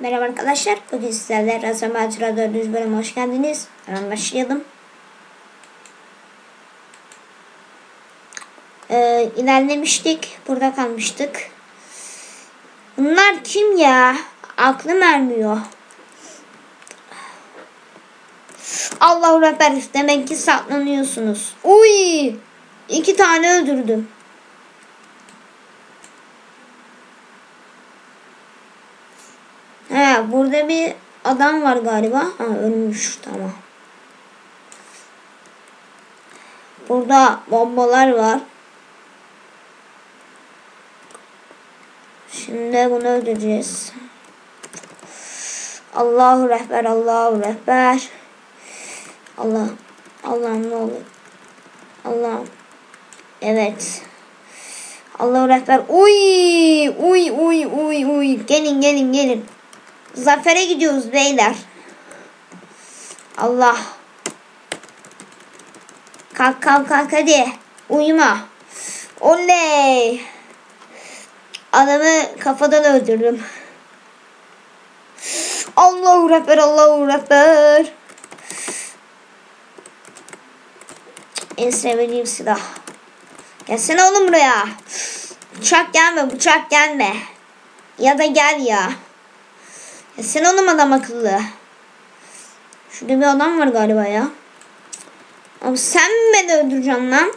Merhaba arkadaşlar. Bugün sizlerle Razan Macera 400 bölüm hoş geldiniz. Hemen başlayalım. Ee, ilerlemiştik. Burada kalmıştık. Bunlar kim ya? Aklım ermiyor. Allahu Ekber. Demek ki saklanıyorsunuz. Uy! İki tane öldürdüm. Burada bir adam var galiba. Ha ölmüş tamam. Burada bombalar var. Şimdi bunu öldüreceğiz. Allahu Rehber, Allahu Rehber. Allah, Allah'ım ne olur. Allah'ım. Evet. Allahu Rehber. Uy, uy, uy, uy, uy. Gelin, gelin, gelin. Zafere gidiyoruz beyler. Allah. Kalk kalk kalk hadi. Uyuma. Oley. Adamı kafadan öldürdüm. Allahu Ekber Allahu Ekber. En sevdiğim silah. Gelsene oğlum buraya. Bıçak gelme bıçak gelme. Ya da gel ya. Ya sen oğlum adam akıllı. Şurada bir adam var galiba ya. Abi sen beni öldüreceksin lan?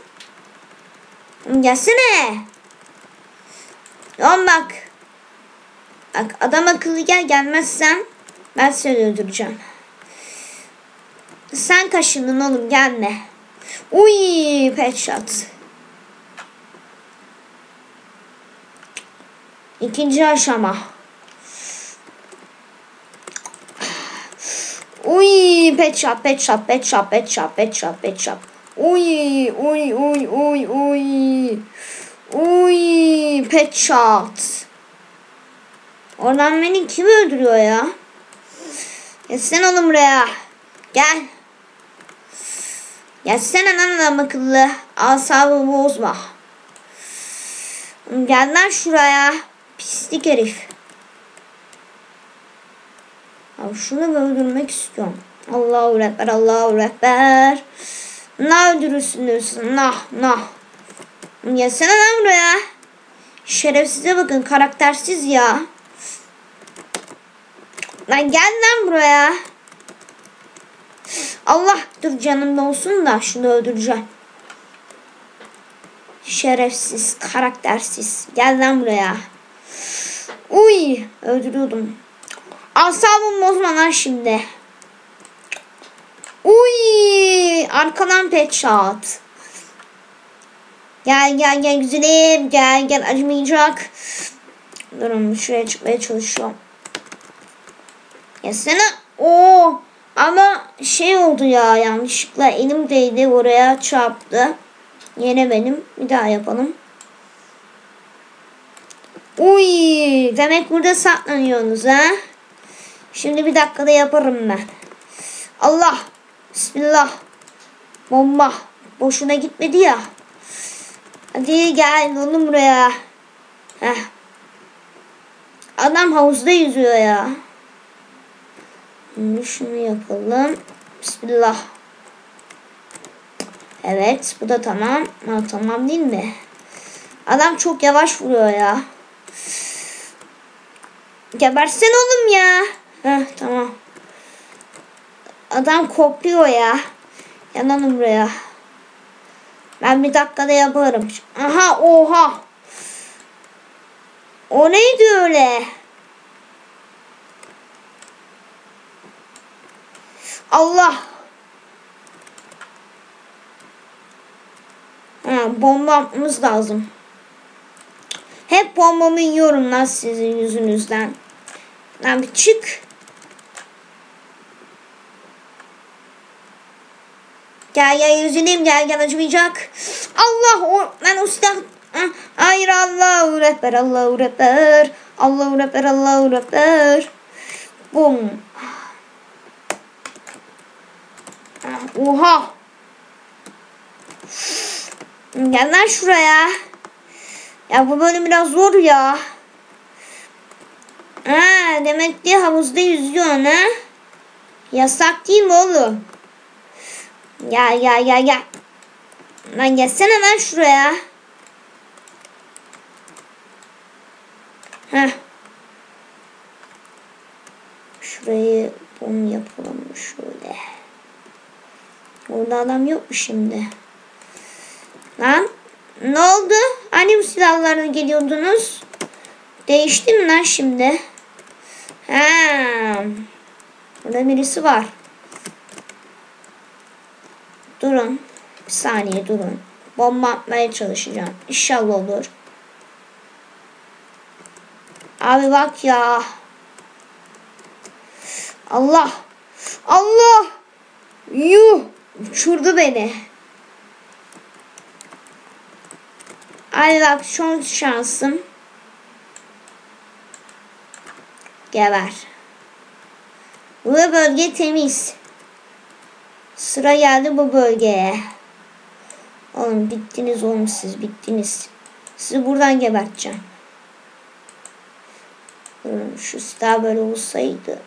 Oğlum gelsene. Oğlum bak. Bak adam akıllı gel gelmezsen ben seni öldüreceğim. Sen kaşındın oğlum gelme. Uy pet shot. İkinci aşama. Uy pet shop pet shop pet shop pet shop pet shop pet shop. Uy uy uy uy uy. Uy pet shot. Oradan beni kim öldürüyor ya? Gelsene oğlum buraya. Gel. Gelsene lan adam akıllı. Asabımı bozma. Gel lan şuraya. Pislik herif. Abi şunu öldürmek istiyorum. Allahu Ekber, Allahu Ekber. Ne öldürürsünüz? Nah, nah. Gelsene lan buraya. Şerefsize bakın, karaktersiz ya. Lan gel lan buraya. Allah dur canımda olsun da şunu öldüreceğim. Şerefsiz, karaktersiz. Gel lan buraya. Uy, öldürüyordum. Asabım bozma lan şimdi. Uy, arkadan pet shot. Gel gel gel güzelim. Gel gel acımayacak. Durun şuraya çıkmaya çalışıyorum. Yesene. Oo. Ama şey oldu ya yanlışlıkla elim değdi oraya çarptı. Yine benim. Bir daha yapalım. Uy, demek burada saklanıyorsunuz ha? Şimdi bir dakikada yaparım ben. Allah. Bismillah. Bomba. Boşuna gitmedi ya. Hadi gel oğlum buraya. Heh. Adam havuzda yüzüyor ya. Şimdi şunu yapalım. Bismillah. Evet bu da tamam. Ha, tamam değil mi? Adam çok yavaş vuruyor ya. Gebersen oğlum ya. Heh, tamam. Adam kopuyor ya. Yanalım buraya. Ben bir dakikada yaparım. Aha oha. O neydi öyle? Allah. Ha, bomba lazım. Hep bombamı yiyorum lan sizin yüzünüzden. Lan bir çık. Gel gel yüzüneyim gel gel acımayacak. Allah o ben silah. Hayır Allahu Ekber Allahu Ekber. Allahu Ekber Allahu Ekber. Bum. Oha. Gel lan şuraya. Ya bu bölüm biraz zor ya. Ha, demek ki havuzda yüzüyorsun ha? Yasak değil mi oğlum? Gel gel gel gel. Lan gelsene lan şuraya. Heh. Şurayı bom yapalım şöyle. Orada adam yok mu şimdi? Lan ne oldu? Hani bu silahlarla geliyordunuz? Değişti mi lan şimdi? Ha. Burada birisi var. Durun. Bir saniye durun. Bomba atmaya çalışacağım. İnşallah olur. Abi bak ya. Allah. Allah. Yuh. Uçurdu beni. Abi bak son şansım. Geber. Bu bölge temiz. Sıra geldi bu bölgeye. Oğlum bittiniz oğlum siz bittiniz. Sizi buradan geberteceğim. Şu silah böyle olsaydı.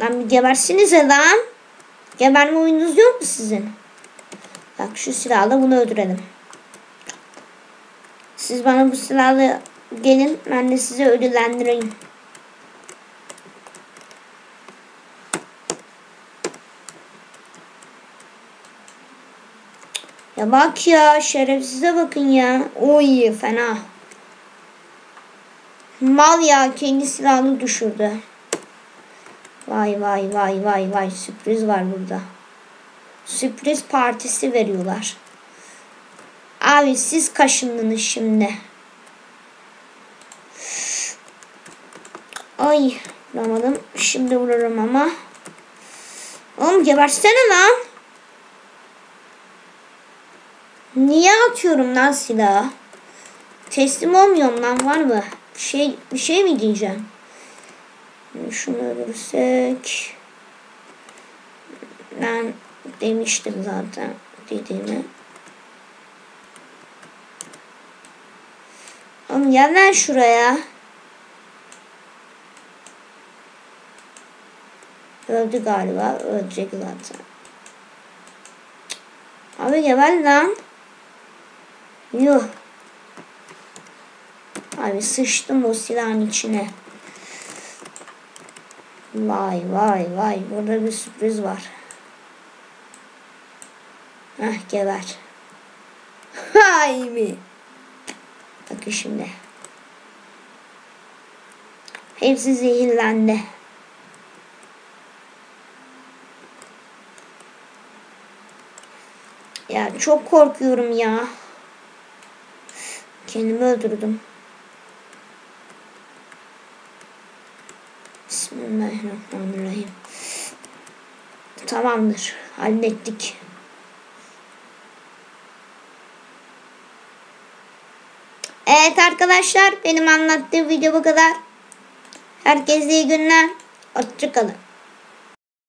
Lan bir gebersinize lan. Geberme oyununuz yok mu sizin? Bak şu silahla bunu öldürelim. Siz bana bu silahla gelin ben de sizi ödüllendireyim. Bak ya şerefsize bakın ya. Oy fena. Mal ya kendi silahını düşürdü. Vay vay vay vay vay sürpriz var burada. Sürpriz partisi veriyorlar. Abi siz kaşındınız şimdi. Ay vuramadım. Şimdi vururum ama. Oğlum gebersene lan. Niye atıyorum lan silahı? Teslim olmuyorum lan var mı? Bir şey, bir şey mi diyeceğim? Şunu öldürsek. Ben demiştim zaten dediğimi. Oğlum gel lan şuraya. Öldü galiba. Ölecek zaten. Abi geber lan. Yuh. Abi sıçtım o silahın içine. Vay vay vay. Burada bir sürpriz var. Heh geber. Hay mi? Bakın şimdi. Hepsi zehirlendi. Ya çok korkuyorum ya. Kendimi öldürdüm. Bismillahirrahmanirrahim. Tamamdır. Hallettik. Evet arkadaşlar benim anlattığım video bu kadar. Herkese iyi günler. Hoşçakalın.